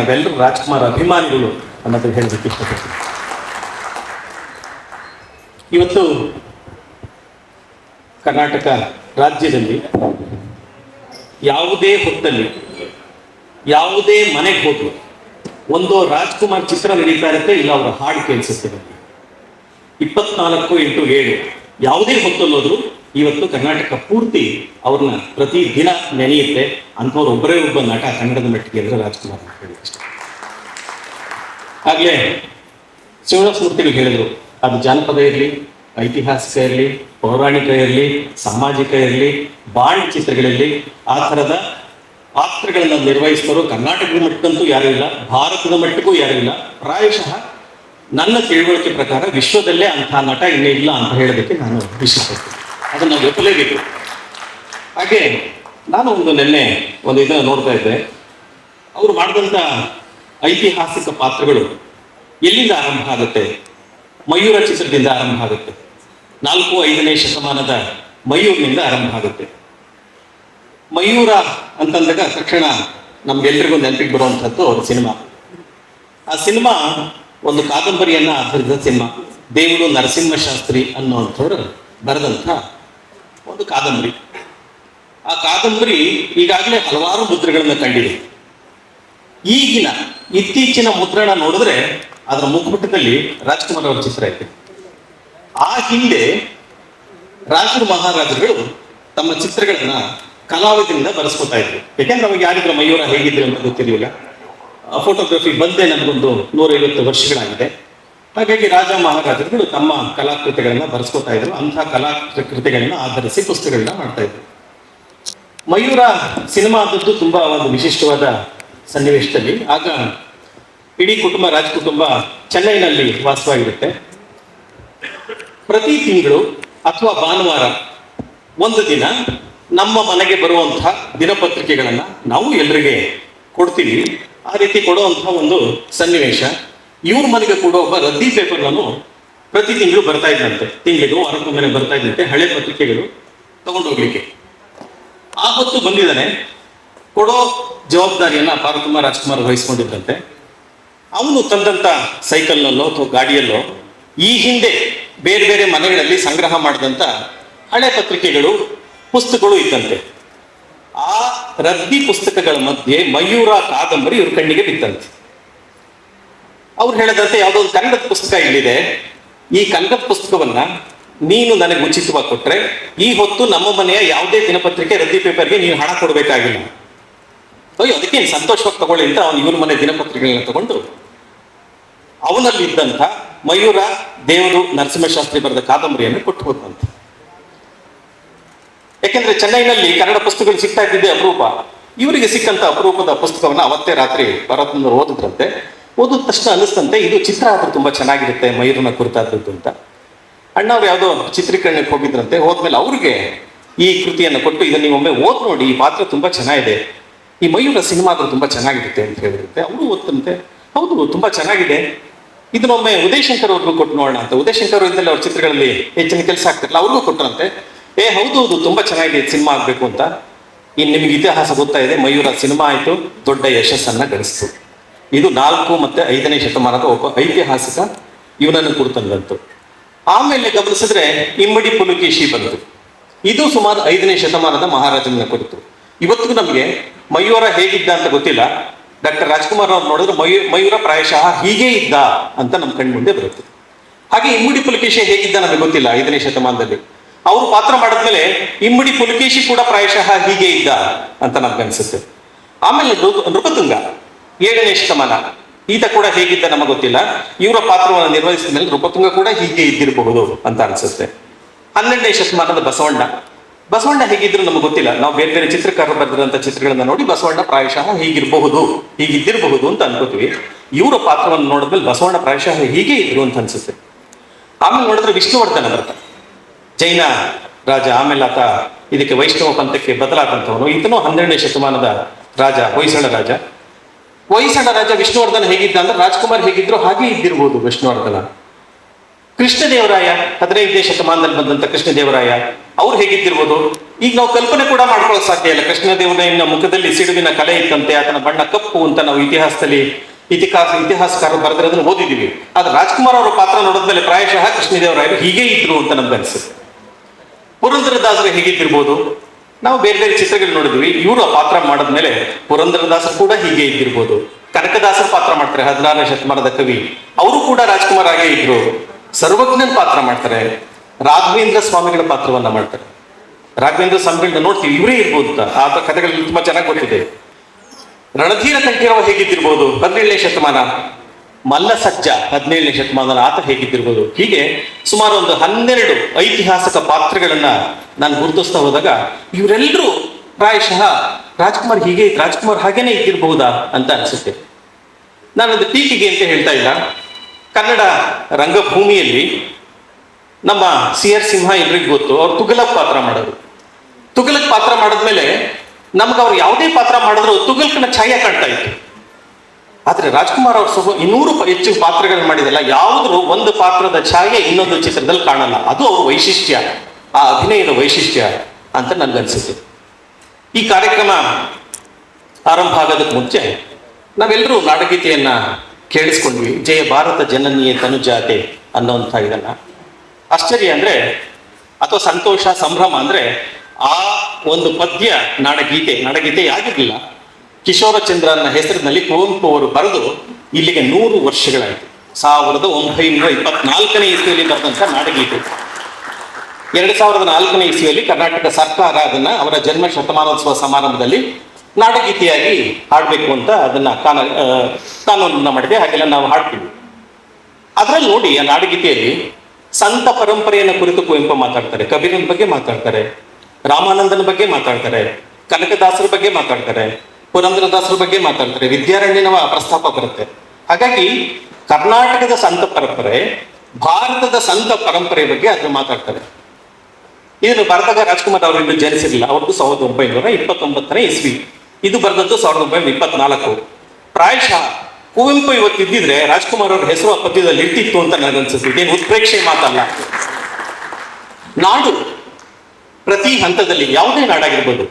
ನಾವೆಲ್ಲರೂ ರಾಜ್ಕುಮಾರ್ ಅಭಿಮಾನಿಗಳು ಅನ್ನೋದು ಹೇಳೋದಕ್ಕೆ ಇಷ್ಟಪಡ್ತೀನಿ ಇವತ್ತು ಕರ್ನಾಟಕ ರಾಜ್ಯದಲ್ಲಿ ಯಾವುದೇ ಹೊತ್ತಲ್ಲಿ, ಯಾವುದೇ ಮನೆಗೆ ಹೋದ್ರು ಒಂದು ರಾಜ್ಕುಮಾರ್ ಚಿತ್ರ ನಡೀತಾ ಇರುತ್ತೆ, ಇಲ್ಲ ಅವರ ಹಾಡು ಕೇಳಿಸುತ್ತೆ. ಇಪ್ಪತ್ನಾಲ್ಕು ಇಂಟು ಏಳು ಯಾವುದೇ ಹೊತ್ತಲ್ಲೋದ್ರು ಇವತ್ತು ಕರ್ನಾಟಕ ಪೂರ್ತಿ ಅವ್ರನ್ನ ಪ್ರತಿ ದಿನ ನೆನೆಯುತ್ತೆ. ಅಂಥವ್ರು ಒಬ್ಬರೇ ಒಬ್ಬ ನಟ ಕನ್ನಡದ ಮಟ್ಟಿಗೆ ಅಂದ್ರೆ ರಾಜ್ಕುಮಾರ್ ಆಗ್ಲೇ ಶಿವನ ಮೂರ್ತಿಗಳು ಹೇಳಿದ್ರು. ಅದು ಜಾನಪದ ಇರಲಿ, ಐತಿಹಾಸಿಕ ಇರಲಿ, ಪೌರಾಣಿಕ ಇರಲಿ, ಸಾಮಾಜಿಕ ಇರಲಿ ಬಾಂಡ್ ಚಿತ್ರಗಳಲ್ಲಿ ಆ ಥರದ ಪಾತ್ರಗಳನ್ನ ನಿರ್ವಹಿಸಿದವರು ಕರ್ನಾಟಕದ ಮಟ್ಟಕ್ಕಂತೂ ಯಾರೂ ಇಲ್ಲ, ಭಾರತದ ಮಟ್ಟಕ್ಕೂ ಯಾರೂ ಇಲ್ಲ. ಪ್ರಾಯಶಃ ನನ್ನ ತಿಳುವಳಿಕೆ ಪ್ರಕಾರ ವಿಶ್ವದಲ್ಲೇ ಅಂತಹ ನಟ ಇನ್ನೇ ಇಲ್ಲ ಅಂತ ಹೇಳೋದಕ್ಕೆ ನಾನು ಇಷ್ಟಪಡ್ತೀನಿ. ಅದನ್ನು ಒಪ್ಪಲೇಬೇಕು. ಹಾಗೆ ನಾನು ಒಂದು ನಿನ್ನೆ ಒಂದು ಇದನ್ನು ನೋಡ್ತಾ ಇದ್ದೆ. ಅವರು ಮಾಡಿದಂಥ ಐತಿಹಾಸಿಕ ಪಾತ್ರಗಳು ಎಲ್ಲಿಂದ ಆರಂಭ ಆಗುತ್ತೆ? ಮಯೂರ ಚಿತ್ರದಿಂದ ಆರಂಭ ಆಗುತ್ತೆ. ನಾಲ್ಕು ಐದನೇ ಶತಮಾನದ ಮಯೂರಿನಿಂದ ಆರಂಭ ಆಗುತ್ತೆ. ಮಯೂರ ಅಂತಂದಾಗ ತಕ್ಷಣ ನಮ್ಗೆಲ್ರಿಗೂ ನೆನಪಿಗೆ ಬರುವಂಥದ್ದು ಅವ್ರ ಸಿನಿಮಾ. ಆ ಸಿನಿಮಾ ಒಂದು ಕಾದಂಬರಿಯನ್ನ ಆಧರಿಸಿದ ಸಿಂಹ, ದೇವರು ನರಸಿಂಹಶಾಸ್ತ್ರಿ ಅನ್ನುವಂಥವ್ರು ಬರೆದಂಥ ಒಂದು ಕಾದಂಬರಿ. ಆ ಕಾದಂಬರಿ ಈಗಾಗಲೇ ಹಲವಾರು ಮುದ್ರೆಗಳನ್ನ ಕಂಡಿದೆ. ಈಗಿನ ಇತ್ತೀಚಿನ ಮುದ್ರಣ ನೋಡಿದ್ರೆ ಅದರ ಮುಖಪುಟದಲ್ಲಿ ರಾಜ್ಕುಮಾರ್ ಅವರ ಚಿತ್ರ ಐತೆ. ಆ ಹಿಂದೆ ರಾಜರು ಮಹಾರಾಜರುಗಳು ತಮ್ಮ ಚಿತ್ರಗಳನ್ನ ಕಲಾವಿದರಿಂದ ಬರೆಸ್ಕೊತಾ ಇದ್ರು. ಯಾಕೆಂದ್ರೆ ಅವಾಗ ಯಾರಿದ್ರೆ ಮಯೂರ ಹೇಗಿದ್ರು ಅಂತ ಗೊತ್ತಿರಲಿಲ್ಲ. ಫೋಟೋಗ್ರಫಿ ಬಂದೇ ನನಗೊಂದು ನೂರೈವತ್ತು ವರ್ಷಗಳಾಗಿದೆ. ಹಾಗಾಗಿ ರಾಜ ಮಹಾರಾಜರುಗಳು ತಮ್ಮ ಕಲಾಕೃತಿಗಳನ್ನ ಬರೆಸ್ಕೊತಾ ಇದ್ರು. ಅಂತಹ ಕಲಾಕೃತಿಗಳನ್ನ ಆಧರಿಸಿ ಪುಸ್ತಕಗಳನ್ನ ಮಾಡ್ತಾ ಇದ್ರು. ಮಯೂರ ಸಿನಿಮಾ ಆದದ್ದು ತುಂಬಾ ಒಂದು ವಿಶಿಷ್ಟವಾದ ಸನ್ನಿವೇಶದಲ್ಲಿ. ಆಗ ಇಡೀ ಕುಟುಂಬ ರಾಜ ಕುಟುಂಬ ಚೆನ್ನೈನಲ್ಲಿ ವಾಸವಾಗಿರುತ್ತೆ. ಪ್ರತಿ ತಿಂಗಳು ಅಥವಾ ಭಾನುವಾರ ಒಂದು ದಿನ ನಮ್ಮ ಮನೆಗೆ ಬರುವಂತಹ ದಿನಪತ್ರಿಕೆಗಳನ್ನ ನಾವು ಎಲ್ರಿಗೆ ಕೊಡ್ತೀವಿ. ಆ ರೀತಿ ಕೊಡುವಂತಹ ಒಂದು ಸನ್ನಿವೇಶ. ಇವ್ರ ಮನೆಗೆ ಕೂಡ ಒಬ್ಬ ರದ್ದಿ ಪೇಪರ್ ನಾನು ಪ್ರತಿ ತಿಂಗಳು ಬರ್ತಾ ಇದ್ದಂತೆ. ತಿಂಗಳಿಗೂ, ವಾರಕ್ಕೊಮ್ಮೆ ಬರ್ತಾ ಇದ್ದಂತೆ. ಹಳೆ ಪತ್ರಿಕೆಗಳು ತಗೊಂಡೋಗ್ಲಿಕ್ಕೆ ಆ ಹೊತ್ತು ಬಂದಿದ್ದಾನೆ. ಕೊಡೋ ಜವಾಬ್ದಾರಿಯನ್ನ ಪಾರ್ವತಮ್ಮ ರಾಜ್ಕುಮಾರ್ ವಹಿಸ್ಕೊಂಡಿದ್ದಂತೆ. ಅವನು ತಂದಂತ ಸೈಕಲ್ನಲ್ಲೋ ಅಥವಾ ಗಾಡಿಯಲ್ಲೋ ಈ ಹಿಂದೆ ಬೇರೆ ಬೇರೆ ಮನೆಗಳಲ್ಲಿ ಸಂಗ್ರಹ ಮಾಡಿದಂತ ಹಳೆ ಪತ್ರಿಕೆಗಳು, ಪುಸ್ತಕಗಳು ಇದ್ದಂತೆ. ಆ ರದ್ದಿ ಪುಸ್ತಕಗಳ ಮಧ್ಯೆ ಮಯೂರ ಕಾದಂಬರಿ ಇವ್ರ ಕಣ್ಣಿಗೆ ಬಿತ್ತಂತೆ. ಅವ್ರು ಹೇಳದಂತೆ ಯಾವುದೋ ಒಂದು ಕನ್ನಡದ ಪುಸ್ತಕ ಇಲ್ಲಿದೆ. ಈ ಕನ್ನಡದ ಪುಸ್ತಕವನ್ನ ನೀನು ನನಗೆ ಉಚಿತವಾಗಿ ಕೊಟ್ರೆ ಈ ಹೊತ್ತು ನಮ್ಮ ಮನೆಯ ಯಾವುದೇ ದಿನಪತ್ರಿಕೆ, ರದ್ದಿ ಪೇಪರ್ಗೆ ನೀನು ಹಣ ಕೊಡಬೇಕಾಗಿಲ್ಲ. ಅಯ್ಯೋ, ಅದಕ್ಕೆ ನೀನು ಸಂತೋಷವಾಗಿ ತಗೊಳ್ಳಿ ಅಂತ ಅವನು ಇವ್ರ ಮನೆ ದಿನಪತ್ರಿಕೆಗಳನ್ನ ತಗೊಂಡು ಅವನಲ್ಲಿದ್ದಂಥ ಮಯೂರ ದೇವರು ನರಸಿಂಹಶಾಸ್ತ್ರಿ ಬರೆದ ಕಾದಂಬರಿಯನ್ನು ಕೊಟ್ಟು ಹೋದಂತೆ ಯಾಕೆಂದ್ರೆ ಚೆನ್ನೈನಲ್ಲಿ ಕನ್ನಡ ಪುಸ್ತಕಗಳು ಸಿಗ್ತಾ ಇದ್ದಿದ್ದೆ ಅಪರೂಪ. ಇವರಿಗೆ ಸಿಕ್ಕಂತ ಅಪರೂಪದ ಪುಸ್ತಕವನ್ನ ಅವತ್ತೇ ರಾತ್ರಿ ಭರತ್ನ ಓದಿದ್ರಂತೆ. ಓದಿದ ತಕ್ಷಣ ಅನಿಸ್ತಂತೆ ಇದು ಚಿತ್ರ ಆದ್ರೂ ತುಂಬಾ ಚೆನ್ನಾಗಿರುತ್ತೆ ಮಯೂರನ ಕುರಿತಾದದ್ದು ಅಂತ. ಅಣ್ಣವ್ರು ಯಾವುದೋ ಚಿತ್ರೀಕರಣಕ್ಕೆ ಹೋಗಿದ್ರಂತೆ, ಹೋದ್ಮೇಲೆ ಅವ್ರಿಗೆ ಈ ಕೃತಿಯನ್ನು ಕೊಟ್ಟು ಇದನ್ನ ನೀವೊಮ್ಮೆ ಓದ್ ನೋಡಿ, ಈ ಪಾತ್ರ ತುಂಬಾ ಚೆನ್ನಾಗಿದೆ. ಈ ಮಯೂರ ಸಿನಿಮಾ ಆದ್ರೂ ತುಂಬಾ ಚೆನ್ನಾಗಿರುತ್ತೆ ಅಂತ ಹೇಳಿರುತ್ತೆ ಅವರು ಓದ್ತಂತೆ. ಹೌದು, ತುಂಬಾ ಚೆನ್ನಾಗಿದೆ. ಇದನ್ನೊಮ್ಮೆ ಉದಯ್ ಶಂಕರ್ ಅವ್ರಿಗೂ ಕೊಟ್ಟು ನೋಡೋಣ ಅಂತ. ಉದಯ್ ಶಂಕರ್ ಇದ್ದಲ್ಲಿ ಅವ್ರ ಚಿತ್ರಗಳಲ್ಲಿ ಹೆಚ್ಚಿನ ಕೆಲಸ ಆಗ್ತಿರಲ್ಲ ಅವ್ರಿಗೂ ಕೊಟ್ಟರಂತೆ ಏ, ಹೌದು ಹೌದು, ತುಂಬಾ ಚೆನ್ನಾಗಿದೆ ಸಿನಿಮಾ ಆಗ್ಬೇಕು ಅಂತ. ಇನ್ನು ನಿಮ್ಗೆ ಇತಿಹಾಸ ಗೊತ್ತಾ ಇದೆ, ಮಯೂರ ಸಿನಿಮಾ ಆಯ್ತು, ದೊಡ್ಡ ಯಶಸ್ಸನ್ನ ಗಳಿಸ್ತು. ಇದು ನಾಲ್ಕು ಮತ್ತೆ ಐದನೇ ಶತಮಾನದ ಒಬ್ಬ ಐತಿಹಾಸಿಕ ಇವನನ್ನು ಕುರಿತಂದಂತು ಆಮೇಲೆ ಗಮನಿಸಿದ್ರೆ ಇಮ್ಮಡಿ ಪುಲುಕೇಶಿ ಬಂತು. ಇದು ಸುಮಾರು ಐದನೇ ಶತಮಾನದ ಮಹಾರಾಜನ ಕುರಿತು. ಇವತ್ತಿಗೂ ನಮಗೆ ಮಯೂರ ಹೇಗಿದ್ದ ಅಂತ ಗೊತ್ತಿಲ್ಲ. ಡಾಕ್ಟರ್ ರಾಜ್ಕುಮಾರ್ ಅವ್ರು ನೋಡಿದ್ರೆ ಮಯೂ, ಮಯೂರ ಪ್ರಾಯಶಃ ಹೀಗೆ ಇದ್ದ ಅಂತ ನಮ್ಮ ಕಣ್ಮುಂದೆ ಬರುತ್ತೆ. ಹಾಗೆ ಇಮ್ಮಡಿ ಪುಲಕೇಶಿ ಹೇಗಿದ್ದ ನಮಗೆ ಗೊತ್ತಿಲ್ಲ, ಐದನೇ ಶತಮಾನದಲ್ಲಿ. ಅವರು ಪಾತ್ರ ಮಾಡಿದ್ಮೇಲೆ ಇಮ್ಮಡಿ ಪುಲಕೇಶಿ ಕೂಡ ಪ್ರಾಯಶಃ ಹೀಗೆ ಇದ್ದ ಅಂತ ನಮ್ಗೆ ಅನ್ಸುತ್ತೆ. ಆಮೇಲೆ ನೃಪ- ನೃಪತುಂಗ ಏಳನೇ ಶತಮಾನ, ಈತ ಕೂಡ ಹೇಗಿದ್ದ ನಮಗೆ ಗೊತ್ತಿಲ್ಲ. ಇವರ ಪಾತ್ರವನ್ನು ನಿರ್ವಹಿಸಿದ ಮೇಲೆ ನೃಪತುಂಗ ಕೂಡ ಹೀಗೆ ಇದ್ದಿರಬಹುದು ಅಂತ ಅನ್ಸುತ್ತೆ. ಹನ್ನೆರಡನೇ ಶತಮಾನದ ಬಸವಣ್ಣ. ಬಸವಣ್ಣ ಹೇಗಿದ್ರು ನಮಗೆ ಗೊತ್ತಿಲ್ಲ. ನಾವು ಬೇರೆ ಬೇರೆ ಚಿತ್ರಕಾರರು ಬರೆದಿರುವಂತ ಚಿತ್ರಗಳನ್ನ ನೋಡಿ ಬಸವಣ್ಣ ಪ್ರಾಯಶಃ ಹೀಗಿರಬಹುದು, ಹೀಗಿದ್ದಿರಬಹುದು ಅಂತ ಅನ್ಕೋತೀವಿ. ಇವರ ಪಾತ್ರವನ್ನು ನೋಡಿದ್ಮೇಲೆ ಬಸವಣ್ಣ ಪ್ರಾಯಶಃ ಹೀಗೆ ಇದ್ರು ಅಂತ ಅನ್ಸುತ್ತೆ. ಆಮೇಲೆ ನೋಡಿದ್ರೆ ವಿಷ್ಣುವರ್ಧನ ಬರ್ತ ಜೈನ ರಾಜ ಆಮೇಲೆ ಆತ ಇದಕ್ಕೆ ವೈಷ್ಣವ ಪಂಥಕ್ಕೆ ಬದಲಾದಂಥವನು. ಇತನು ಹನ್ನೆರಡನೇ ಶತಮಾನದ ರಾಜ, ಹೊಯ್ಸಳ ರಾಜ. ಹೊಯ್ಸಳ ರಾಜ ವಿಷ್ಣುವರ್ಧನ ಹೇಗಿದ್ದ ಅಂದ್ರೆ ರಾಜ್ಕುಮಾರ್ ಹೇಗಿದ್ರು ಹಾಗೆ ಇದ್ದಿರ್ಬೋದು ವಿಷ್ಣುವರ್ಧನ. ಕೃಷ್ಣದೇವರಾಯ, ಹದಿನೈದನೇ ಶತಮಾನದಲ್ಲಿ ಬಂದಂತ ಕೃಷ್ಣದೇವರಾಯ, ಅವ್ರು ಹೇಗಿದ್ದಿರ್ಬೋದು? ಈಗ ನಾವು ಕಲ್ಪನೆ ಕೂಡ ಮಾಡ್ಕೊಳ್ಳೋಕೆ ಸಾಧ್ಯ ಇಲ್ಲ. ಕೃಷ್ಣದೇವರಾಯನ ಮುಖದಲ್ಲಿ ಸಿಡುವಿನ ಕಲೆ ಇತ್ತಂತೆ ಆತನ ಬಣ್ಣ ಕಪ್ಪು ಅಂತ ನಾವು ಇತಿಹಾಸದಲ್ಲಿ ಇತಿಹಾಸ ಇತಿಹಾಸಕಾರರು ಬರೆದಿರೋದನ್ನ ಓದಿದ್ದೀವಿ. ಆದ್ರೆ ರಾಜ್ಕುಮಾರ್ ಅವರ ಪಾತ್ರ ನೋಡಿದ್ಮೇಲೆ ಪ್ರಾಯಶಃ ಕೃಷ್ಣದೇವರಾಯರು ಹೀಗೆ ಇದ್ರು ಅಂತ ನಮ್ಗೆ ಅನ್ಸುತ್ತೆ ಪುರಂದರದಾಸರು ಹೇಗಿದ್ದಿರ್ಬೋದು. ನಾವು ಬೇರೆ ಬೇರೆ ಚಿತ್ರಗಳು ನೋಡಿದ್ವಿ. ಇವರು ಆ ಪಾತ್ರ ಮಾಡಿದ್ಮೇಲೆ ಪುರಂದರದಾಸರು ಕೂಡ ಹೀಗೆ ಇದ್ದಿರ್ಬೋದು. ಕನಕದಾಸರ ಪಾತ್ರ ಮಾಡ್ತಾರೆ, ಹದಿನಾರನೇ ಶತಮಾನದ ಕವಿ. ಅವರು ಕೂಡ ರಾಜ್ಕುಮಾರ್ ಆಗೇ ಇದ್ರು. ಸರ್ವಜ್ಞನ್ ಪಾತ್ರ ಮಾಡ್ತಾರೆ. ರಾಘವೇಂದ್ರ ಸ್ವಾಮಿಗಳ ಪಾತ್ರವನ್ನ ಮಾಡ್ತಾರೆ. ರಾಘವೇಂದ್ರ ಸ್ವಾಮಿಗಳನ್ನ ನೋಡ್ತೀವಿ. ಇವರೇ ಇರ್ಬೋದು ಅಂತ. ಆ ಕಥೆಗಳಲ್ಲಿ ತುಂಬಾ ಚೆನ್ನಾಗಿ ಗೊತ್ತಿದೆ. ರಣಧೀರ ಕಂಠೀರವ ಹೇಗಿದ್ದಿರ್ಬೋದು? ಹದಿನೇಳನೇ ಶತಮಾನ. ಮಲ್ಲ ಸಜ್ಜ ಹದಿನೇಳನೇ ಶತಮಾನದ ಆತ ಹೇಗಿದ್ದಿರ್ಬೋದು? ಹೀಗೆ ಸುಮಾರು ಒಂದು ಹನ್ನೆರಡು ಐತಿಹಾಸಿಕ ಪಾತ್ರಗಳನ್ನ ನಾನು ಗುರುತಿಸ್ತಾ ಹೋದಾಗ ಇವರೆಲ್ಲರೂ ಪ್ರಾಯಶಃ ರಾಜ್ಕುಮಾರ್ ಹೀಗೆ ರಾಜ್ಕುಮಾರ್ ಹಾಗೇನೆ ಇದ್ದಿರಬಹುದಾ ಅಂತ ಅನಿಸುತ್ತೆ. ನಾನು ಅದು ಟೀಕೆಗೆ ಅಂತ ಹೇಳ್ತಾ ಇಲ್ಲ. ಕನ್ನಡ ರಂಗಭೂಮಿಯಲ್ಲಿ ನಮ್ಮ ಸಿ ಆರ್ ಸಿಂಹ ಎಲ್ರಿಗೂ ಗೊತ್ತು, ಅವ್ರು ತುಗಲಕ್ ಪಾತ್ರ ಮಾಡೋದು ತುಗಲಕ್ ಪಾತ್ರ ಮಾಡಿದ್ಮೇಲೆ ನಮ್ಗೆ ಅವ್ರು ಯಾವುದೇ ಪಾತ್ರ ಮಾಡಿದ್ರು ತುಗಲ್ಕನ ಛಾಯೆ ಕಾಣ್ತಾ ಇತ್ತು. ಆದ್ರೆ ರಾಜ್ಕುಮಾರ್ ಅವರು ಸ್ವಲ್ಪ ಇನ್ನೂರು ಹೆಚ್ಚು ಪಾತ್ರಗಳನ್ನ ಮಾಡಿದಲ್ಲ ಯಾವುದ್ರು ಒಂದು ಪಾತ್ರದ ಛಾಯೆ ಇನ್ನೊಂದು ಚಿತ್ರದಲ್ಲಿ ಕಾಣಲ್ಲ. ಅದು ಅವ್ರ ವೈಶಿಷ್ಟ್ಯ. ಆ ಅಭಿನಯದ ವೈಶಿಷ್ಟ್ಯ ಅಂತ ನನ್ಗನ್ಸುತ್ತೆ. ಈ ಕಾರ್ಯಕ್ರಮ ಆರಂಭ ಆಗೋದಕ್ಕೆ ಮುಂಚೆ ನಾವೆಲ್ಲರೂ ನಾಡಗೀತೆಯನ್ನ ಕೇಳಿಸ್ಕೊಂಡ್ವಿ. ಜಯ ಭಾರತ ಜನನೀಯ ತನುಜಾತೆ ಅನ್ನೋಂಥ ಇದನ್ನ. ಆಶ್ಚರ್ಯ ಅಂದ್ರೆ, ಅಥವಾ ಸಂತೋಷ ಸಂಭ್ರಮ ಅಂದ್ರೆ ಆ ಒಂದು ಪದ್ಯ ನಾಡಗೀತೆ ನಾಡಗೀತೆ ಆಗಿರ್ಲಿಲ್ಲ ಕಿಶೋರಚಂದ್ರನ ಹೆಸರಿನಲ್ಲಿ ಕುವೆಂಪು ಅವರು ಬರೆದು ಇಲ್ಲಿಗೆ ನೂರು ವರ್ಷಗಳಾಯಿತು. ಸಾವಿರದ ಒಂಬೈನೂರ ಇಪ್ಪತ್ನಾಲ್ಕನೇ ಇಸ್ವಿಯಲ್ಲಿ ಬರೆದಂಥ ನಾಡಗೀತೆ ಎರಡು ಸಾವಿರದ ನಾಲ್ಕನೇ ಇಸ್ವಿಯಲ್ಲಿ ಕರ್ನಾಟಕ ಸರ್ಕಾರ ಅದನ್ನ ಅವರ ಜನ್ಮ ಶತಮಾನೋತ್ಸವ ಸಮಾರಂಭದಲ್ಲಿ ನಾಡಗೀತೆಯಾಗಿ ಹಾಡಬೇಕು ಅಂತ ಅದನ್ನ ಕಾನ ಕಾನೂನನ್ನ ಮಾಡಿದೆ. ಹಾಗೆಲ್ಲ ನಾವು ಹಾಡ್ತೀವಿ. ಅದರಲ್ಲಿ ನೋಡಿ ಆ ನಾಡಗೀತೆಯಲ್ಲಿ ಸಂತ ಪರಂಪರೆಯನ್ನು ಕುರಿತು ಕುವೆಂಪು ಮಾತಾಡ್ತಾರೆ, ಕಬೀರನ ಬಗ್ಗೆ ಮಾತಾಡ್ತಾರೆ, ರಾಮಾನಂದನ ಬಗ್ಗೆ ಮಾತಾಡ್ತಾರೆ, ಕನಕದಾಸರ ಬಗ್ಗೆ ಮಾತಾಡ್ತಾರೆ ಪುರಂದರದಾಸರ ಬಗ್ಗೆ ಮಾತಾಡ್ತಾರೆ. ವಿದ್ಯಾರಣ್ಯನವ ಪ್ರಸ್ತಾಪ ಬರುತ್ತೆ. ಹಾಗಾಗಿ ಕರ್ನಾಟಕದ ಸಂತ ಪರಂಪರೆ, ಭಾರತದ ಸಂತ ಪರಂಪರೆ ಬಗ್ಗೆ ಅದನ್ನು ಮಾತಾಡ್ತಾರೆ. ಇದನ್ನು ಬರೆದಾಗ ರಾಜ್ಕುಮಾರ್ ಅವರು ಇನ್ನು ಜನಿಸಿರಲಿಲ್ಲ. ಅವ್ರದ್ದು ಸಾವಿರದ ಒಂಬೈನೂರ ಇಪ್ಪತ್ತೊಂಬತ್ತನೇ ಇಸ್ವಿ. ಇದು ಬರೆದದ್ದು ಸಾವಿರದ ಒಂಬೈನೂರ ಇಪ್ಪತ್ನಾಲ್ಕು. ಪ್ರಾಯಶಃ ಕುವೆಂಪು ಇವತ್ತು ಇದ್ದಿದ್ರೆ ರಾಜ್ಕುಮಾರ್ ಅವರ ಹೆಸರು ಆ ಪದ್ಯದಲ್ಲಿ ಇಟ್ಟಿತ್ತು ಅಂತ ನನಗನ್ಸುತ್ತೆ. ಇದೇನು ಉತ್ಪ್ರೇಕ್ಷೆ ಮಾತಲ್ಲ. ನಾಡು ಪ್ರತಿ ಹಂತದಲ್ಲಿ ಯಾವುದೇ ನಾಡಾಗಿರ್ಬೋದು,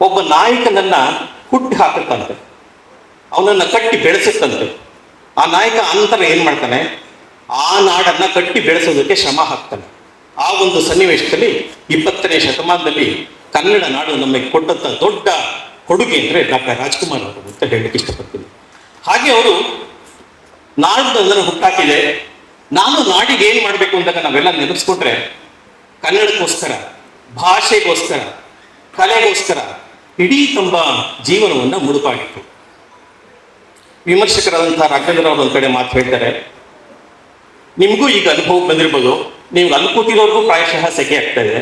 ಒಬ್ಬ ನಾಯಕನನ್ನ ಹುಟ್ಟಿ ಹಾಕುತ್ತಂತೆ. ಅವನನ್ನ ಕಟ್ಟಿ ಬೆಳೆಸುತ್ತಂತೆ. ಆ ನಾಯಕ ಅಂತರ ಏನು ಮಾಡ್ತಾನೆ? ಆ ನಾಡನ್ನ ಕಟ್ಟಿ ಬೆಳೆಸೋದಕ್ಕೆ ಶ್ರಮ ಹಾಕ್ತಾನೆ. ಆ ಒಂದು ಸನ್ನಿವೇಶದಲ್ಲಿ ಇಪ್ಪತ್ತನೇ ಶತಮಾನದಲ್ಲಿ ಕನ್ನಡ ನಾಡು ನಮಗೆ ಕೊಟ್ಟಂಥ ದೊಡ್ಡ ಕೊಡುಗೆ ಅಂದ್ರೆ ಡಾಕ್ಟರ್ ರಾಜ್ಕುಮಾರ್ ಅವರು ಅಂತ ಹೇಳಲಿಕ್ಕೆ ಇಷ್ಟಪಡ್ತೀನಿ. ಹಾಗೆ ಅವರು ನಾಡು ನನ್ನನ್ನು ಹುಟ್ಟಾಕಿದೆ. ನಾನು ನಾಡಿಗೆ ಏನು ಮಾಡಬೇಕು ಅಂದಾಗ ನಾವೆಲ್ಲ ನೆನಪಿಸ್ಕೊಂಡ್ರೆ ಕನ್ನಡಕ್ಕೋಸ್ಕರ, ಭಾಷೆಗೋಸ್ಕರ, ಕಲೆಗೋಸ್ಕರ ಇಡೀ ತಮ್ಮ ಜೀವನವನ್ನ ಮುಡುಪಾಗಿತ್ತು ವಿಮರ್ಶಕರಾದಂಥ ರಾಘವೇಂದ್ರ ಅವರು ಒಂದು ಕಡೆ ಮಾತು ಹೇಳ್ತಾರೆ, ನಿಮಗೂ ಈಗ ಅನುಭವ ಬಂದಿರ್ಬೋದು. ನೀವು ಅಲ್ಲಿ ಕೂತಿರೋರ್ಗೂ ಪ್ರಾಯಶಃ ಸೆಕೆ ಆಗ್ತಾ ಇದೆ.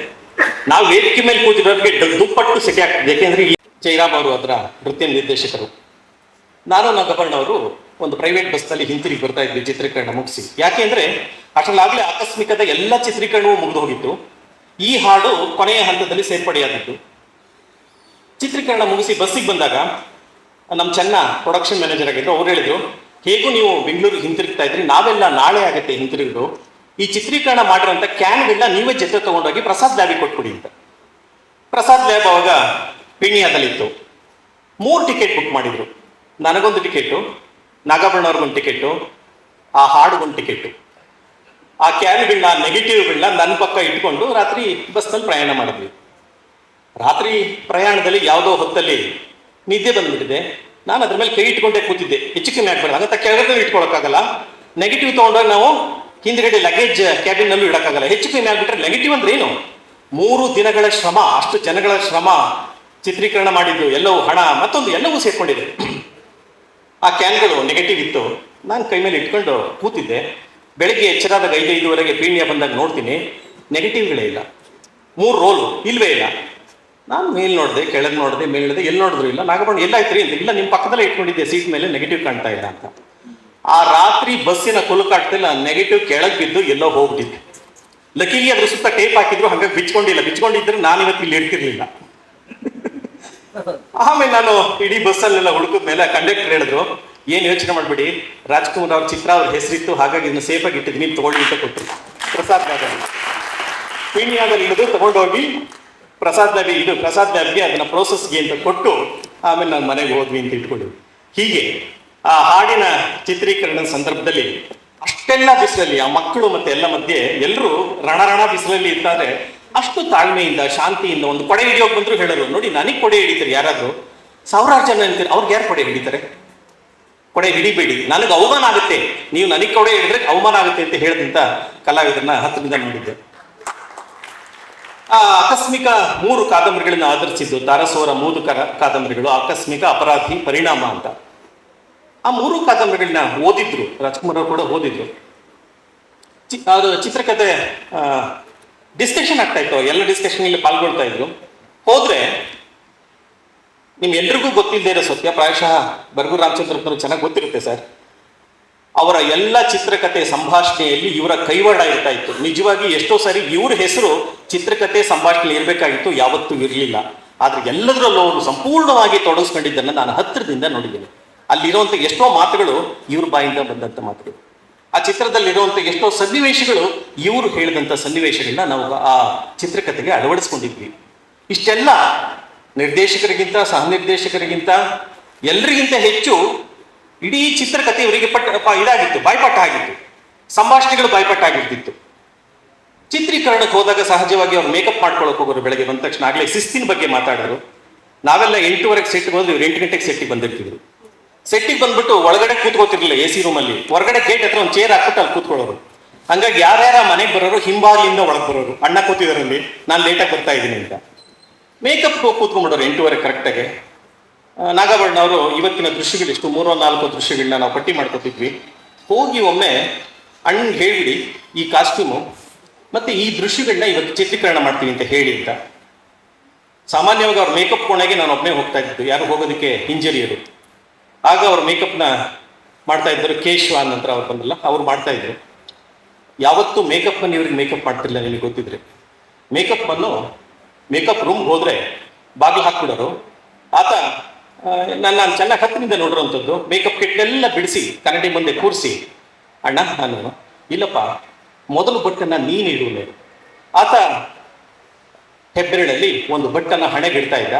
ನಾವು ವೇದಿಕೆ ಮೇಲೆ ಕೂತಿರೋರಿಗೆ ದುಪ್ಪಟ್ಟು ಸೆಕೆ ಆಗ್ತದೆ. ಯಾಕೆಂದ್ರೆ ಈ ಜಯರಾಮ್ ಅವರು ಅದರ ನೃತ್ಯ ನಿರ್ದೇಶಕರು. ನಾನು ನಾಗಭರಣ ಅವರು ಒಂದು ಪ್ರೈವೇಟ್ ಬಸ್ನಲ್ಲಿ ಹಿಂತಿರುಗಿ ಬರ್ತಾ ಇದ್ವಿ, ಚಿತ್ರೀಕರಣ ಮುಗಿಸಿ. ಯಾಕೆಂದ್ರೆ ಅಷ್ಟರಲ್ಲಾಗಲೇ ಆಕಸ್ಮಿಕದ ಎಲ್ಲ ಚಿತ್ರೀಕರಣವೂ ಮುಗಿದು ಹೋಗಿತ್ತು. ಈ ಹಾಡು ಕೊನೆಯ ಹಂತದಲ್ಲಿ ಸೇರ್ಪಡೆಯಾದದ್ದು. ಚಿತ್ರೀಕರಣ ಮುಗಿಸಿ ಬಸ್ಸಿಗೆ ಬಂದಾಗ, ನಮ್ಮ ಚೆನ್ನ ಪ್ರೊಡಕ್ಷನ್ ಮ್ಯಾನೇಜರ್ ಆಗಿದ್ರು, ಅವ್ರು ಹೇಳಿದ್ರು, ಹೇಗೂ ನೀವು ಬೆಂಗಳೂರಿಗೆ ಹಿಂತಿರುಗ್ತಾ ಇದ್ರಿ, ನಾವೆಲ್ಲ ನಾಳೆ ಆಗುತ್ತೆ ಹಿಂತಿರುಗಿದ್ರು ಈ ಚಿತ್ರೀಕರಣ ಮಾಡಿರೋಂಥ ಕ್ಯಾನ್ಗಳನ್ನ ನೀವೇ ಜೊತೆ ತಗೊಂಡೋಗಿ ಪ್ರಸಾದ್ ಲ್ಯಾಬಿಗೆ ಕೊಟ್ಬಿಡಿ ಅಂತ. ಪ್ರಸಾದ್ ಲ್ಯಾಬ್ ಅವಾಗ ಪಿಣಿಯಾದಲ್ಲಿತ್ತು. ಮೂರು ಟಿಕೆಟ್ ಬುಕ್ ಮಾಡಿದ್ರು. ನನಗೊಂದು ಟಿಕೆಟು ನಾಗಾಭರಣವ್ರಿಗೊಂದು ಟಿಕೆಟು, ಆ ಹಾಡುಗೊಂದು ಟಿಕೆಟು. ಆ ಕ್ಯಾನ್ಗಳನ್ನ ನೆಗೆಟಿವ್ಗಳನ್ನ ನನ್ನ ಪಕ್ಕ ಇಟ್ಕೊಂಡು ರಾತ್ರಿ ಬಸ್ನಲ್ಲಿ ಪ್ರಯಾಣ ಮಾಡಿದ್ವಿ. ರಾತ್ರಿ ಪ್ರಯಾಣದಲ್ಲಿ ಯಾವುದೋ ಹೊತ್ತಲ್ಲಿ ನಿದ್ದೆ ಬಂದ್ಬಿಟ್ಟಿದೆ. ನಾನು ಅದ್ರ ಮೇಲೆ ಕೈ ಇಟ್ಕೊಂಡೆ ಕೂತಿದ್ದೆ. ಹೆಚ್ಚು ಕಮ್ಮಿ ಆಗ್ಬಾರ್ದು ಹಂಗಂತ ಕೆಳಗಡೆ ಇಟ್ಕೊಳಕ್ಕಾಗಲ್ಲ. ನೆಗೆಟಿವ್ ತಗೊಂಡಾಗ ನಾವು ಹಿಂದ್ಗಡೆ ಲಗೇಜ್ ಕ್ಯಾಬಿನ್ ಇಡೋಕ್ಕಾಗಲ್ಲ. ಹೆಚ್ಚು ಕಮ್ಮಿ ಆಗ್ಬಿಟ್ರೆ ನೆಗೆಟಿವ್ ಅಂದ್ರೆ ಏನು? ಮೂರು ದಿನಗಳ ಶ್ರಮ, ಅಷ್ಟು ಜನಗಳ ಶ್ರಮ ಚಿತ್ರೀಕರಣ ಮಾಡಿದ್ದು, ಎಲ್ಲವೂ ಹಣ, ಮತ್ತೊಂದು ಎಲ್ಲವೂ ಸೇರ್ಕೊಂಡಿದೆ. ಆ ಕ್ಯಾನ್ಗಳು ನೆಗೆಟಿವ್ ಇತ್ತು. ನಾನು ಕೈ ಮೇಲೆ ಇಟ್ಕೊಂಡು ಕೂತಿದ್ದೆ. ಬೆಳಿಗ್ಗೆ ಎಚ್ಚರಾದಾಗ ಐದೈದುವರೆಗೆ ಪೀಣ್ಯ ಬಂದಾಗ ನೋಡ್ತೀನಿ ನೆಗೆಟಿವ್ಗಳೇ ಇಲ್ಲ. ಮೂರು ರೋಲು ಇಲ್ವೇ ಇಲ್ಲ. ನಾನು ಮೇಲ್ ನೋಡಿದೆ, ಕೆಳಗೆ ನೋಡಿದೆ, ಮೇಲೆ ನೋಡಿದೆ ಎಲ್ಲಿ ನೋಡಿದ್ರು ಇಲ್ಲ. ನಾಗಬಣ್ಣ ಎಲ್ಲಾಯ್ತು ರೀ ಅಂತ. ಇಲ್ಲ ನಿಮ್ಮ ಪಕ್ಕದಲ್ಲೇ ಇಟ್ಕೊಂಡಿದ್ದೆ ಸೀಟ್ ಮೇಲೆ ನೆಗೆಟಿವ್ ಕಾಣ್ತಾ ಇಲ್ಲ ಅಂತ. ಆ ರಾತ್ರಿ ಬಸ್ಸಿನ ಕುಲುಕಾಟದಲ್ಲಿ ಆ ನೆಗೆಟಿವ್ ಕೆಳಗೆ ಬಿದ್ದು ಎಲ್ಲೋ ಹೋಗ್ಬಿಟ್ಟಿದ್ದೆ. ಲಕಿಲಿ ಅದ್ರ ಸುತ್ತ ಟೇಪ್ ಹಾಕಿದ್ರು, ಹಂಗಾಗಿ ಬಿಚ್ಕೊಂಡಿಲ್ಲ. ಬಿಚ್ಕೊಂಡಿದ್ರೆ ನಾನು ಇವತ್ತು ಇಲ್ಲಿ ಇಡ್ತಿರ್ಲಿಲ್ಲ. ಆಮೇಲೆ ನಾನು ಇಡೀ ಬಸ್ಸಲ್ಲೆಲ್ಲ ಹುಡುಕಿದ ಮೇಲೆ ಕಂಡಕ್ಟರ್ ಹೇಳಿದ್ರು, ಏನು ಯೋಚನೆ ಮಾಡಬೇಡಿ? ರಾಜ್ಕುಮಾರ್ ಅವ್ರ ಚಿತ್ರ, ಅವ್ರ ಹೆಸರಿತ್ತು, ಹಾಗಾಗಿ ಇದನ್ನ ಸೇಫಾಗಿ ಇಟ್ಟಿದ್ದು. ನೀವು ತಗೊಳ್ಳಿ ಅಂತ ಕೊಟ್ಟರು ಪ್ರಸಾದ್ ಗಾರ್ಡನ್ ಪೀಣ್ಯಾದಲ್ಲಿ ಇಳಿದು ತಗೊಂಡೋಗಿ ಪ್ರಸಾದ್ ನಬಿ ಇದು ಪ್ರಸಾದ್ ಲ್ಯಾಬ್ಗೆ ಅದನ್ನ ಪ್ರೋಸೆಸ್ಗೆ ಅಂತ ಕೊಟ್ಟು ಆಮೇಲೆ ನಾನು ಮನೆಗೆ ಹೋದ್ವಿ ಅಂತ ಇಟ್ಕೊಂಡು. ಹೀಗೆ ಆ ಹಾಡಿನ ಚಿತ್ರೀಕರಣದ ಸಂದರ್ಭದಲ್ಲಿ ಅಷ್ಟೆಲ್ಲ ಬಿಸಿಲಲ್ಲಿ ಆ ಮಕ್ಕಳು ಮತ್ತೆ ಎಲ್ಲ ಮಧ್ಯೆ ಎಲ್ಲರೂ ರಣರಣ ಬಿಸಿಲಲ್ಲಿ ಇರ್ತಾರೆ. ಅಷ್ಟು ತಾಳ್ಮೆಯಿಂದ, ಶಾಂತಿಯಿಂದ ಒಂದು ಕೊಡೆ ಹಿಡಿಯೋಕೆ ಬಂದ್ರು ಹೇಳೋರು. ನೋಡಿ, ನನಗೆ ಕೊಡೆ ಹಿಡಿತಾರೆ ಯಾರಾದರೂ? ಸಾವಿರಾರು ಜನ ಅಂತಾರೆ. ಅವ್ರಿಗೆ ಯಾರು ಕೊಡೆ ಹಿಡಿತಾರೆ? ಕೊಡೆ ಹಿಡಿಬೇಡಿ. ನನಗೆ ಅವಮಾನ ಆಗುತ್ತೆ. ನೀವು ನನಗೆ ಕೊಡೆ ಹಿಡಿದ್ರೆ ಅವಮಾನ ಆಗುತ್ತೆ ಅಂತ ಹೇಳಿದಂತ ಕಲಾವಿದರನ್ನ ಹತ್ತಿರದಿಂದ ನೋಡಿದ್ದೆ. ಆಕಸ್ಮಿಕ ಮೂರು ಕಾದಂಬರಿಗಳನ್ನು ಆಧರಿಸಿದ್ದು ತಾರಸೋರ ಮೂರು ಕಾದಂಬರಿಗಳು ಆಕಸ್ಮಿಕ ಅಪರಾಧಿ ಪರಿಣಾಮ ಅಂತ. ಆ ಮೂರು ಕಾದಂಬರಿಗಳನ್ನ ಓದಿದ್ರು, ರಾಜ್ಕುಮಾರ್ ಅವರು ಕೂಡ ಓದಿದ್ರು. ಅದು ಚಿತ್ರಕಥೆ ಡಿಸ್ಕಷನ್ ಆಗ್ತಾ ಇತ್ತು, ಎಲ್ಲ ಡಿಸ್ಕಷನ್ ಪಾಲ್ಗೊಳ್ತಾ ಇದ್ರು. ಹೋದ್ರೆ, ನಿಮ್ಗೆಲ್ರಿಗೂ ಗೊತ್ತಿಲ್ಲದೆ ಇರೋ ಸತ್ಯ, ಪ್ರಾಯಶಃ ಬರ್ಗೂರು ರಾಮಚಂದ್ರಪ್ಪನವ್ರು ಚೆನ್ನಾಗಿ ಗೊತ್ತಿರುತ್ತೆ ಸರ್. ಅವರ ಎಲ್ಲ ಚಿತ್ರಕಥೆ ಸಂಭಾಷಣೆಯಲ್ಲಿ ಇವರ ಕೈವಾಡ ಇರ್ತಾ ಇತ್ತು. ನಿಜವಾಗಿ ಎಷ್ಟೋ ಸಾರಿ ಇವ್ರ ಹೆಸರು ಚಿತ್ರಕಥೆ ಸಂಭಾಷಣೆ ಇರಬೇಕಾಗಿತ್ತು, ಯಾವತ್ತೂ ಇರಲಿಲ್ಲ. ಆದ್ರೆ ಎಲ್ಲದರಲ್ಲೂ ಅವರು ಸಂಪೂರ್ಣವಾಗಿ ತೊಡಗಿಸ್ಕೊಂಡಿದ್ದನ್ನು ನಾನು ಹತ್ತಿರದಿಂದ ನೋಡಿದ್ದೇನೆ. ಅಲ್ಲಿರುವಂಥ ಎಷ್ಟೋ ಮಾತುಗಳು ಇವ್ರ ಬಾಯಿಂದ ಬಂದಂತ ಮಾತುಗಳು. ಆ ಚಿತ್ರದಲ್ಲಿರುವಂಥ ಎಷ್ಟೋ ಸನ್ನಿವೇಶಗಳು ಇವರು ಹೇಳಿದಂತ ಸನ್ನಿವೇಶಗಳನ್ನ ನಾವು ಆ ಚಿತ್ರಕಥೆಗೆ ಅಳವಡಿಸ್ಕೊಂಡಿದ್ವಿ. ಇಷ್ಟೆಲ್ಲ ನಿರ್ದೇಶಕರಿಗಿಂತ, ಸಹ ನಿರ್ದೇಶಕರಿಗಿಂತ, ಎಲ್ರಿಗಿಂತ ಹೆಚ್ಚು ಇಡೀ ಚಿತ್ರಕಥೆ ಇವರಿಗೆ ಪಟ್ಟ ಇದಾಗಿತ್ತು ಬಾಯ್ಪಾಠ ಆಗಿತ್ತು ಸಂಭಾಷಣೆಗಳು ಬಾಯ್ಪಟ್ಟ ಆಗಿರ್ತಿತ್ತು ಚಿತ್ರೀಕರಣಕ್ಕೆ ಹೋದಾಗ ಸಹಜವಾಗಿ ಅವ್ರು ಮೇಕಪ್ ಮಾಡ್ಕೊಳಕ್ ಹೋಗೋರು ಬೆಳಗ್ಗೆ ಬಂದ ತಕ್ಷಣ ಆಗಲೇ ಶಿಸ್ತಿನ ಬಗ್ಗೆ ಮಾತಾಡಿದ್ರು ನಾವೆಲ್ಲ ಎಂಟೂವರೆಗೆ ಸೆಟ್ ಹೋದ್ರೆ ಇವ್ರು ಎಂಟು ಗಂಟೆಗೆ ಸೆಟ್ಟಿಗೆ ಬಂದಿರ್ತಿದ್ರು. ಸೆಟ್ಟಿಗೆ ಬಂದ್ಬಿಟ್ಟು ಒಳಗಡೆ ಕೂತ್ಕೋತಿರ್ಲಿಲ್ಲ ಎ ಸಿ ರೂಮಲ್ಲಿ ಹೊರಗಡೆ ಗೇಟ್ ಹತ್ರ ಒಂದು ಚೇರ್ ಹಾಕ್ಬಿಟ್ಟು ಅಲ್ಲಿ ಕೂತ್ಕೊಳ್ಳೋರು. ಹಂಗಾಗಿ ಯಾರ್ಯಾರ ಮನೆಗೆ ಬರೋರು ಹಿಂಬಾಲಿಯಿಂದ ಒಳಗೆ ಬರೋರು. ಅಣ್ಣ ಕೂತಿದಾರಲ್ಲಿ ನಾನು ಲೇಟಾಗಿ ಬರ್ತಾ ಇದ್ದೀನಿ ಅಂತ. ಮೇಕಪ್ ಕೂತ್ಕೊಂಡ್ಬಿಡೋರು ಎಂಟೂವರೆ ಕರೆಕ್ಟಾಗಿ ನಾಗಬಣ್ಣ ಅವರು ಇವತ್ತಿನ ದೃಶ್ಯಗಳಿಷ್ಟು ಮೂರೋ, ನಾಲ್ಕು ದೃಶ್ಯಗಳನ್ನ ನಾವು ಪಟ್ಟಿ ಮಾಡ್ಕೊತಿದ್ವಿ. ಹೋಗಿ ಒಮ್ಮೆ ಅಣ್ಣ ಹೇಳಿ ಈ ಕಾಸ್ಟ್ಯೂಮು ಮತ್ತೆ ಈ ದೃಶ್ಯಗಳನ್ನ ಇವತ್ತು ಚಿತ್ರೀಕರಣ ಮಾಡ್ತೀನಿ ಅಂತ ಹೇಳಿ ಅಂತ. ಸಾಮಾನ್ಯವಾಗಿ ಅವ್ರ ಮೇಕಪ್ ಕೋಣೆಗೆ ನಾನು ಒಬ್ಬನೇ ಹೋಗ್ತಾ ಇದ್ದು. ಯಾರು ಹೋಗೋದಕ್ಕೆ ಹಿಂಜರಿಯರು ಆಗ ಅವ್ರ ಮೇಕಪ್ನ ಮಾಡ್ತಾ ಇದ್ದರು ಕೇಶವ ನಂತರ ಅವ್ರು ಬಂದಲ್ಲ, ಅವ್ರು ಮಾಡ್ತಾ ಇದ್ರು. ಯಾವತ್ತೂ ಅನ್ನು ಇವ್ರಿಗೆ ಮೇಕಪ್ ಮಾಡ್ತಿರ್ಲಿಲ್ಲ ನಿಮಗೆ ಗೊತ್ತಿದ್ರೆ. ಮೇಕಪ್ ಅನ್ನು ಮೇಕಪ್ ರೂಮ್ಗೆ ಹೋದ್ರೆ ಬಾಗಿಲು ಹಾಕ್ಬಿಡೋರು. ಆತ ಆ, ನನ್ನ ನಾನು ಚೆನ್ನಾಗಿ ಹತ್ತಿನಿಂದ ನೋಡಿರುವಂಥದ್ದು ಮೇಕಪ್ ಕಿಟ್ನೆಲ್ಲ ಬಿಡಿಸಿ ಕನ್ನಡಿ ಮುಂದೆ ಕೂರಿಸಿ ಅಣ್ಣ ನಾನು ಇಲ್ಲಪ್ಪ ಮೊದಲು ಬಟ್ಟನ್ನ ನೀನು ಇಡುವೆ ಆತ ಹೆಬ್ಬೆರಳಲ್ಲಿ ಒಂದು ಬಟ್ಟನ್ನ ಹಣೆಗಿಡ್ತಾ ಇದ್ದ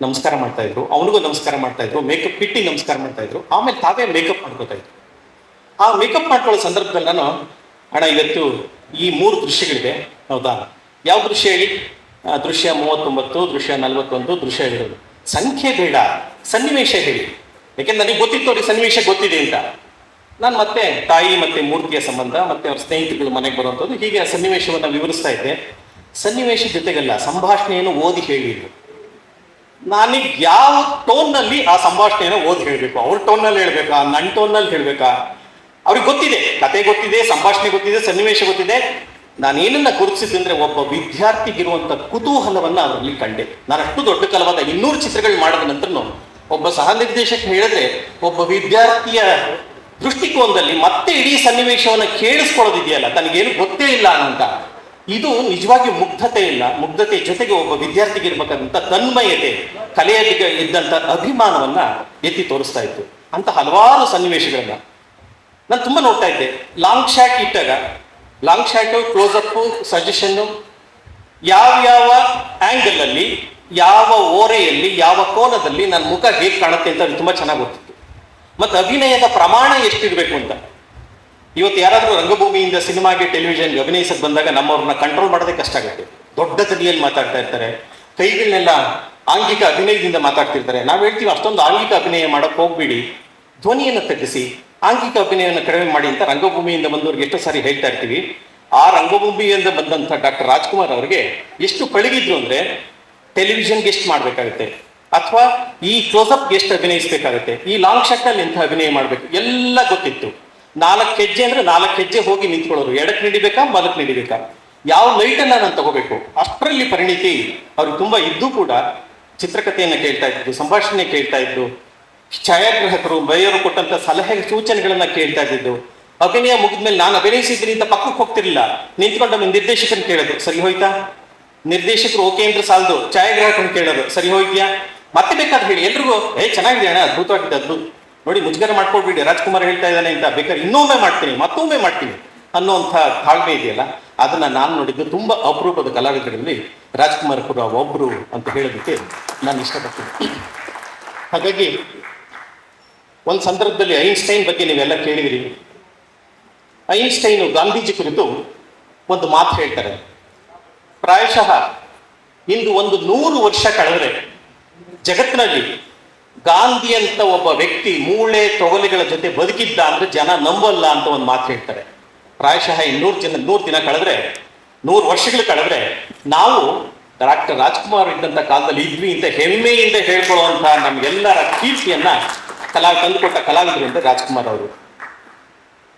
ನಮಸ್ಕಾರ ಮಾಡ್ತಾ ಇದ್ರು ಅವನಿಗೂ ನಮಸ್ಕಾರ ಮಾಡ್ತಾ ಇದ್ರು ಮೇಕಪ್ ಕಿಟ್ಟಿ ನಮಸ್ಕಾರ ಮಾಡ್ತಾ ಇದ್ರು ಆಮೇಲೆ ತಾವೇ ಮೇಕಪ್ ಮಾಡ್ಕೋತಾ ಇದ್ರು. ಆ ಮೇಕಪ್ ಮಾಡ್ಕೊಳ್ಳೋ ಸಂದರ್ಭದಲ್ಲಿ ನಾನು ಅಣ್ಣ ಇವತ್ತು ಈ ಮೂರು ದೃಶ್ಯಗಳಿವೆ ಹೌದಾ? ಯಾವ ದೃಶ್ಯ ಹೇಳಿ? ದೃಶ್ಯ ಮೂವತ್ತೊಂಬತ್ತು ದೃಶ್ಯ ನಲವತ್ತೊಂದು ದೃಶ್ಯ ಹೇಳಿರೋದು ಸಂಖ್ಯೆ ಬೇಡ, ಸನ್ನಿವೇಶ ಹೇಳಿ. ಯಾಕೆಂದ್ರೆ ನನಗೆ ಗೊತ್ತಿತ್ತು ಅವ್ರಿಗೆ ಸನ್ನಿವೇಶ ಗೊತ್ತಿದೆ ಅಂತ. ನಾನು ಮತ್ತೆ ತಾಯಿ ಮತ್ತೆ ಮೂರ್ತಿಯ ಸಂಬಂಧ, ಮತ್ತೆ ಅವ್ರ ಸ್ನೇಹಿತರುಗಳು ಮನೆಗೆ ಬರುವಂಥದ್ದು ಹೀಗೆ ಆ ಸನ್ನಿವೇಶವನ್ನು ವಿವರಿಸ್ತಾ ಇದ್ದೆ. ಸನ್ನಿವೇಶ ಜೊತೆಗಲ್ಲ, ಸಂಭಾಷಣೆಯನ್ನು ಓದಿ ಹೇಳಿದ್ರು. ನನಗೆ ಯಾವ ಟೋನ್ನಲ್ಲಿ ಆ ಸಂಭಾಷಣೆಯನ್ನು ಓದಿ ಹೇಳಬೇಕು? ಅವ್ರ ಟೋನ್ನಲ್ಲಿ ಹೇಳ್ಬೇಕಾ? ನನ್ನ ಟೋನ್ನಲ್ಲಿ ಹೇಳ್ಬೇಕಾ? ಅವ್ರಿಗೆ ಗೊತ್ತಿದೆ. ಕತೆ ಗೊತ್ತಿದೆ, ಸಂಭಾಷಣೆ ಗೊತ್ತಿದೆ, ಸನ್ನಿವೇಶ ಗೊತ್ತಿದೆ. ನಾನು ಏನನ್ನ ಗುರುತಿಸಿದ್ರೆ ಒಬ್ಬ ವಿದ್ಯಾರ್ಥಿಗಿರುವಂಥ ಕುತೂಹಲವನ್ನ ಅವರಲ್ಲಿ ಕಂಡೆ. ನಾನು ಅಷ್ಟು ದೊಡ್ಡ ಕಲವಾದ ಇನ್ನೂರು ಚಿತ್ರಗಳು ಮಾಡಿದ ನಂತರ ಒಬ್ಬ ಸಹ ನಿರ್ದೇಶಕ ಹೇಳಿದ್ರೆ ಒಬ್ಬ ವಿದ್ಯಾರ್ಥಿಯ ದೃಷ್ಟಿಕೋನದಲ್ಲಿ ಮತ್ತೆ ಇಡೀ ಸನ್ನಿವೇಶವನ್ನ ಕೇಳಿಸ್ಕೊಳ್ಳೋದಿದೆಯಲ್ಲ, ತನಗೇನು ಗೊತ್ತೇ ಇಲ್ಲ ಅಂತ. ಇದು ನಿಜವಾಗಿ ಮುಗ್ಧತೆ ಇಲ್ಲ. ಮುಗ್ಧತೆ ಜೊತೆಗೆ ಒಬ್ಬ ವಿದ್ಯಾರ್ಥಿಗೆ ಇರ್ಬೇಕಾದಂತ ತನ್ಮಯತೆ ಕಲೆಯ ಇದ್ದಂಥ ಅಭಿಮಾನವನ್ನ ಎತ್ತಿ ತೋರಿಸ್ತಾ ಇತ್ತು. ಅಂತ ಹಲವಾರು ಸನ್ನಿವೇಶಗಳನ್ನ. ನಾನು ತುಂಬಾ ನೋಡ್ತಾ ಇದ್ದೆ. ಲಾಂಗ್ ಶಾಟ್ ಇಟ್ಟಾಗ ಲಾಂಗ್ ಕ್ಲೋಸ್ ಅಪ್ ಸಜೆಷನ್ನು ಯಾವ ಯಾವ ಆಂಗಲ್ ಅಲ್ಲಿ, ಯಾವ ಓರೆಯಲ್ಲಿ, ಯಾವ ಕೋನದಲ್ಲಿ ನನ್ನ ಮುಖ ಹೇಗೆ ಕಾಣುತ್ತೆ ಅಂತ ತುಂಬಾ ಚೆನ್ನಾಗಿ ಗೊತ್ತಿತ್ತು. ಮತ್ತೆ ಅಭಿನಯದ ಪ್ರಮಾಣ ಎಷ್ಟಿರಬೇಕು ಅಂತ. ಇವತ್ತು ಯಾರಾದರೂ ರಂಗಭೂಮಿಯಿಂದ ಸಿನಿಮಾಗೆ ಟೆಲಿವಿಷನ್ಗೆ ಅಭಿನಯಿಸಕ್ ಬಂದಾಗ ನಮ್ಮವ್ರನ್ನ ಕಂಟ್ರೋಲ್ ಮಾಡೋದೇ ಕಷ್ಟ ಆಗುತ್ತೆ. ದೊಡ್ಡ ತಡಿಯಲ್ಲಿ ಮಾತಾಡ್ತಾ ಇರ್ತಾರೆ. ಕೈಗಳನ್ನೆಲ್ಲ ಆಂಗಿಕ ಅಭಿನಯದಿಂದ ಮಾತಾಡ್ತಿರ್ತಾರೆ. ನಾವು ಹೇಳ್ತೀವಿ ಅಷ್ಟೊಂದು ಆಂಗಿಕ ಅಭಿನಯ ಮಾಡೋಕೆ ಹೋಗ್ಬಿಡಿ. ಧ್ವನಿಯನ್ನು ತಗ್ಗಿಸಿ. ಆಂಗಿಕ ಅಭಿನಯವನ್ನು ಕಡಿಮೆ ಮಾಡಿ ಅಂತ ರಂಗಭೂಮಿಯಿಂದ ಬಂದವ್ರಿಗೆ ಎಷ್ಟೋ ಸಾರಿ ಹೇಳ್ತಾ ಇರ್ತೀವಿ. ಆ ರಂಗಭೂಮಿಯಿಂದ ಬಂದಂತ ಡಾಕ್ಟರ್ ರಾಜ್ಕುಮಾರ್ ಅವರಿಗೆ ಎಷ್ಟು ಪಳಗಿದ್ರು ಅಂದ್ರೆ ಟೆಲಿವಿಷನ್ ಗೆಸ್ಟ್ ಮಾಡ್ಬೇಕಾಗುತ್ತೆ? ಅಥವಾ ಈ ಕ್ಲೋಸಪ್ ಗೆಸ್ಟ್ ಅಭಿನಯಿಸಬೇಕಾಗುತ್ತೆ? ಈ ಲಾಂಗ್ ಶಾಟ್ ಅಲ್ಲಿ ಎಂಥ ಅಭಿನಯ ಮಾಡ್ಬೇಕು? ಎಲ್ಲ ಗೊತ್ತಿತ್ತು. ನಾಲ್ಕು ಹೆಜ್ಜೆ ಅಂದ್ರೆ ನಾಲ್ಕು ಹೆಜ್ಜೆ ಹೋಗಿ ನಿಂತ್ಕೊಳ್ಳೋರು. ಎಡಕ್ಕೆ ನಡಿಬೇಕಾ? ಬಲಕ್ಕೆ ನಡಿಬೇಕಾ? ಯಾವ ಲೈಟ್ ಅನ್ನ ನಾನು ತಗೋಬೇಕು? ಅಷ್ಟರಲ್ಲಿ ಪರಿಣಿತಿ ಅವ್ರಿಗೆ ತುಂಬಾ ಇದ್ದು ಕೂಡ ಚಿತ್ರಕಥೆಯನ್ನ ಕೇಳ್ತಾ ಇದ್ರು ಸಂಭಾಷಣೆ ಕೇಳ್ತಾ ಇದ್ರು ಛಾಯಾಗ್ರಾಹಕರು, ಮೇಯರು ಕೊಟ್ಟಂತ ಸಲಹೆ ಸೂಚನೆಗಳನ್ನ ಕೇಳ್ತಾ ಇದ್ದಿದ್ದು. ಅಭಿನಯ ಮುಗಿದ್ಮೇಲೆ ನಾನು ಅಭಿನಯಿಸಿದ್ದೀನಿ ಅಂತ ಪಕ್ಕಕ್ಕೆ ಹೋಗ್ತಿರ್ಲಿಲ್ಲ. ನಿಂತ್ಕೊಂಡು ನಮ್ಮ ನಿರ್ದೇಶಕನ ಕೇಳೋದು, ಸರಿ ಹೋಯ್ತಾ? ನಿರ್ದೇಶಕರು ಓಕೆ ಅಂದ್ರೆ ಸಾಲದು, ಛಾಯಾಗ್ರಾಹಕನ ಕೇಳೋದು, ಸರಿ ಹೋಯ್ತ್ಯಾ? ಮತ್ತೆ ಬೇಕಾದ್ರೆ ಹೇಳಿ, ಎಲ್ರಿಗೂ, ಏ ಚೆನ್ನಾಗಿದೆ ಅಣ್ಣ? ಅದ್ಭುತವಾಗಿದೆ ಅದು ನೋಡಿ, ಮುಜುಗರ ಮಾಡ್ಕೊಡ್ಬಿಡಿ ರಾಜ್ಕುಮಾರ್ ಹೇಳ್ತಾ ಇದ್ದಾನೆ ಅಂತ. ಬೇಕಾದ್ರೆ ಇನ್ನೊಮ್ಮೆ ಮಾಡ್ತೀನಿ, ಮತ್ತೊಮ್ಮೆ ಮಾಡ್ತೀನಿ ಅನ್ನೋಂಥ ತಾಳ್ಮೆ ಇದೆಯಲ್ಲ, ಅದನ್ನ ನಾನು ನೋಡಿದ್ದು ತುಂಬಾ ಅಪರೂಪದ ಕಲಾವಿದರಲ್ಲಿ ರಾಜ್ಕುಮಾರ್ ಕೂಡ ಒಬ್ರು ಅಂತ ಹೇಳೋದಕ್ಕೆ ನಾನು ಇಷ್ಟಪಡ್ತೀನಿ. ಹಾಗಾಗಿ ಒಂದು ಸಂದರ್ಭದಲ್ಲಿ ಐನ್ಸ್ಟೈನ್ ಬಗ್ಗೆ ನೀವೆಲ್ಲ ಕೇಳಿದಿರಿ. ಐನ್ಸ್ಟೈನು ಗಾಂಧೀಜಿ ಕುರಿತು ಒಂದು ಮಾತು ಹೇಳ್ತಾರೆ. ಪ್ರಾಯಶಃ ಇಂದು ಒಂದು ನೂರು ವರ್ಷ ಕಳೆದರೆ ಜಗತ್ತಿನಲ್ಲಿ ಗಾಂಧಿ ಅಂತ ಒಬ್ಬ ವ್ಯಕ್ತಿ ಮೂಳೆ ತೊಗಲಿಗಳ ಜೊತೆ ಬದುಕಿದ್ದ ಅಂದ್ರೆ ಜನ ನಂಬಲ್ಲ ಅಂತ ಒಂದು ಮಾತು ಹೇಳ್ತಾರೆ. ಪ್ರಾಯಶಃ ಇನ್ನೂರು ಜನ, ನೂರು ದಿನ ಕಳೆದ್ರೆ, ನೂರು ವರ್ಷಗಳು ಕಳೆದ್ರೆ ನಾವು ಡಾಕ್ಟರ್ ರಾಜ್ಕುಮಾರ್ ಇದ್ದಂಥ ಕಾಲದಲ್ಲಿ ಇದ್ವಿ ಅಂತ ಹೆಮ್ಮೆಯಿಂದ ಹೇಳ್ಕೊಳ್ಳುವಂತಹ ನಮ್ಗೆಲ್ಲರ ಕೀರ್ತಿಯನ್ನ ಕಲಾ ತಂದುಕೊಟ್ಟ ಕಲಾವಿದರು ಅಂದ್ರೆ ರಾಜ್ಕುಮಾರ್ ಅವರು.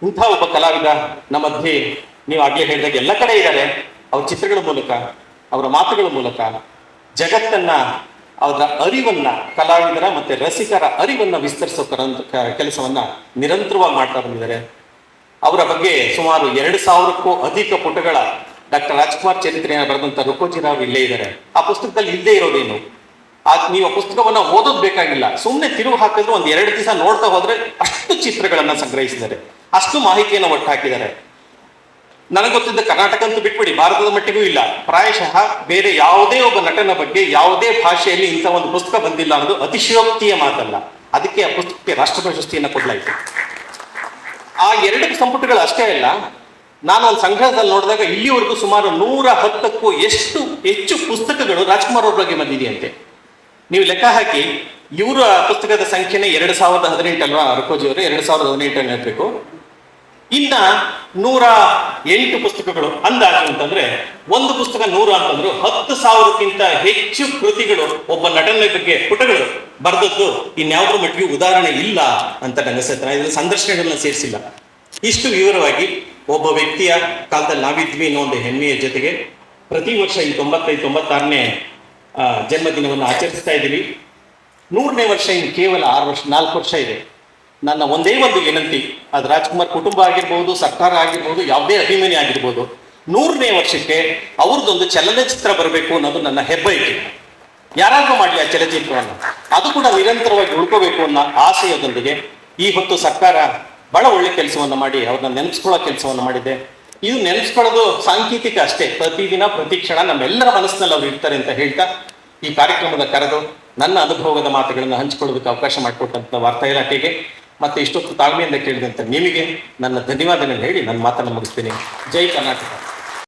ಇಂಥ ಒಬ್ಬ ಕಲಾವಿದ ನಮ್ಮ ಮಧ್ಯೆ ನೀವು ಆಗ್ಲೇ ಹೇಳಿದಾಗ ಎಲ್ಲ ಕಡೆ ಇದ್ದಾರೆ. ಅವ್ರ ಚಿತ್ರಗಳ ಮೂಲಕ, ಅವರ ಮಾತುಗಳ ಮೂಲಕ, ಜಗತ್ತನ್ನ, ಅವರ ಅರಿವನ್ನ, ಕಲಾವಿದರ ಮತ್ತೆ ರಸಿಕರ ಅರಿವನ್ನ ವಿಸ್ತರಿಸೋ ಕೆಲಸವನ್ನ ನಿರಂತರವಾಗಿ ಮಾಡ್ತಾ ಬಂದಿದ್ದಾರೆ. ಅವರ ಬಗ್ಗೆ ಸುಮಾರು ಎರಡು ಸಾವಿರಕ್ಕೂ ಅಧಿಕ ಪುಟಗಳ ಡಾಕ್ಟರ್ ರಾಜ್ಕುಮಾರ್ ಚರಿತ್ರೆಯನ್ನು ಬರೆದಂತ ರುಕೋಜಿರಾವ್ ಇಲ್ಲೇ ಇದ್ದಾರೆ. ಆ ಪುಸ್ತಕದಲ್ಲಿ ಇಲ್ಲದೆ ಇರೋದೇನು? ಆ ನೀವು ಪುಸ್ತಕವನ್ನ ಓದೋದ್ ಬೇಕಾಗಿಲ್ಲ. ಸುಮ್ಮನೆ ತಿರುವು ಹಾಕಿದ್ರು ಒಂದು ಎರಡು ದಿವಸ ನೋಡ್ತಾ ಹೋದ್ರೆ ಅಷ್ಟು ಚಿತ್ರಗಳನ್ನ ಸಂಗ್ರಹಿಸಿದ್ದಾರೆ. ಅಷ್ಟು ಮಾಹಿತಿಯನ್ನು ಒಟ್ಟು ಹಾಕಿದ್ದಾರೆ ನನಗೆ ಗೊತ್ತಿದ್ದ ಕರ್ನಾಟಕ ಅಂತೂ ಬಿಟ್ಬಿಡಿ, ಭಾರತದ ಮಟ್ಟಿಗೂ ಇಲ್ಲ. ಪ್ರಾಯಶಃ ಬೇರೆ ಯಾವುದೇ ಒಬ್ಬ ನಟನ ಬಗ್ಗೆ ಯಾವುದೇ ಭಾಷೆಯಲ್ಲಿ ಇಂಥ ಒಂದು ಪುಸ್ತಕ ಬಂದಿಲ್ಲ ಅನ್ನೋದು ಅತಿಶಯೋಕ್ತಿಯ ಮಾತಲ್ಲ. ಅದಕ್ಕೆ ಆ ಪುಸ್ತಕಕ್ಕೆ ರಾಷ್ಟ್ರ ಪ್ರಶಸ್ತಿಯನ್ನು ಕೊಡಲಾಯಿತು. ಆ ಎರಡು ಸಂಪುಟಗಳು ಅಷ್ಟೇ ಅಲ್ಲ, ನಾನು ಅಲ್ಲಿ ಸಂಗ್ರಹದಲ್ಲಿ ನೋಡಿದಾಗ ಇಲ್ಲಿವರೆಗೂ ಸುಮಾರು ನೂರ ಹತ್ತಕ್ಕೂ ಎಷ್ಟು ಹೆಚ್ಚು ಪುಸ್ತಕಗಳು ರಾಜ್ಕುಮಾರ್ ಅವ್ರ ಬಗ್ಗೆ ಬಂದಿದೆಯಂತೆ. ನೀವು ಲೆಕ್ಕ ಹಾಕಿ, ಇವರ ಪುಸ್ತಕದ ಸಂಖ್ಯೆನೇ ಎರಡು ಸಾವಿರದ ಹದಿನೆಂಟು ಅಲ್ವಾ ಅರಕೋಜಿ ಅವರು, ಎರಡು ಸಾವಿರದ ಹದಿನೆಂಟು ಹೇಳ್ಬೇಕು ಇನ್ನ ನೂರ ಎಂಟು ಪುಸ್ತಕಗಳು ಅಂದಾಜು ಅಂತಂದ್ರೆ, ಒಂದು ಪುಸ್ತಕ ನೂರ ಅಂತಂದ್ರು, ಹತ್ತು ಸಾವಿರಕ್ಕಿಂತ ಹೆಚ್ಚು ಕೃತಿಗಳು, ಒಬ್ಬ ನಟನ ಬಗ್ಗೆ ಪುಟಗಳು ಬರೆದದ್ದು ಇನ್ಯಾವುದ್ರ ಮಟ್ಟಿಗೆ ಉದಾಹರಣೆ ಇಲ್ಲ ಅಂತ ನನಸತ್ತೆ ಇದನ್ನು ಸಂದರ್ಶನಗಳನ್ನ ಸೇರಿಸಿಲ್ಲ. ಇಷ್ಟು ವಿವರವಾಗಿ ಒಬ್ಬ ವ್ಯಕ್ತಿಯ ಕಾಲದಲ್ಲಿ ನಾವಿದ್ವಿ ಅನ್ನೋ ಒಂದು ಹೆಮ್ಮೆಯ ಜೊತೆಗೆ ಪ್ರತಿ ವರ್ಷ ಈ ತೊಂಬತ್ತೈದು, ತೊಂಬತ್ತಾರನೇ ಜನ್ಮದಿನವನ್ನು ಆಚರಿಸ್ತಾ ಇದ್ದೀವಿ ನೂರನೇ ವರ್ಷ ಇನ್ನು ಕೇವಲ ಆರು ವರ್ಷ, ನಾಲ್ಕು ವರ್ಷ ಇದೆ. ನನ್ನ ಒಂದೇ ಒಂದು ವಿನಂತಿ, ಅದು ರಾಜ್ಕುಮಾರ್ ಕುಟುಂಬ ಆಗಿರ್ಬೋದು, ಸರ್ಕಾರ ಆಗಿರ್ಬೋದು, ಯಾವುದೇ ಅಭಿಮಾನಿ ಆಗಿರ್ಬೋದು, ನೂರನೇ ವರ್ಷಕ್ಕೆ ಅವ್ರದ್ದೊಂದು ಚಲನಚಿತ್ರ ಬರಬೇಕು ಅನ್ನೋದು ನನ್ನ ಹೆಬ್ಬಯಕೆ ಯಾರಾದರೂ ಮಾಡಲಿ ಆ ಚಲನಚಿತ್ರವನ್ನು. ಅದು ಕೂಡ ನಿರಂತರವಾಗಿ ಉಳ್ಕೋಬೇಕು ಅನ್ನೋ ಆಶಯದೊಂದಿಗೆ ಈ ಹೊತ್ತು ಸರ್ಕಾರ ಬಹಳ ಒಳ್ಳೆ ಕೆಲಸವನ್ನು ಮಾಡಿ, ಅವ್ರನ್ನ ನೆನೆಸ್ಕೊಳ್ಳೋ ಕೆಲಸವನ್ನು ಮಾಡಿದೆ. ಇದು ನೆನೆಸ್ಕೊಳ್ಳೋದು ಸಾಂಕೇತಿಕ ಅಷ್ಟೇ. ಪ್ರತಿದಿನ, ಪ್ರತಿ ಕ್ಷಣ ನಮ್ಮೆಲ್ಲರ ಮನಸ್ಸಿನಲ್ಲಿ ಅವ್ರು ಇರ್ತಾರೆ ಅಂತ ಹೇಳ್ತಾ ಈ ಕಾರ್ಯಕ್ರಮದ ಕರೆದು ನನ್ನ ಅನುಭವದ ಮಾತುಗಳನ್ನು ಹಂಚಿಕೊಳ್ಳೋದಕ್ಕೆ ಅವಕಾಶ ಮಾಡಿಕೊಟ್ಟಂತ ವಾರ್ತಾ ಇಲಾಖೆಗೆ ಮತ್ತೆ ಇಷ್ಟೊತ್ತು ತಾಳ್ಮೆಯಿಂದ ಕೇಳಿದಂತ ನಿಮಗೆ ನನ್ನ ಧನ್ಯವಾದಗಳನ್ನು ಹೇಳಿ ನನ್ನ ಮಾತನ್ನು ಮುಗಿಸ್ತೀನಿ. ಜೈ ಕರ್ನಾಟಕ.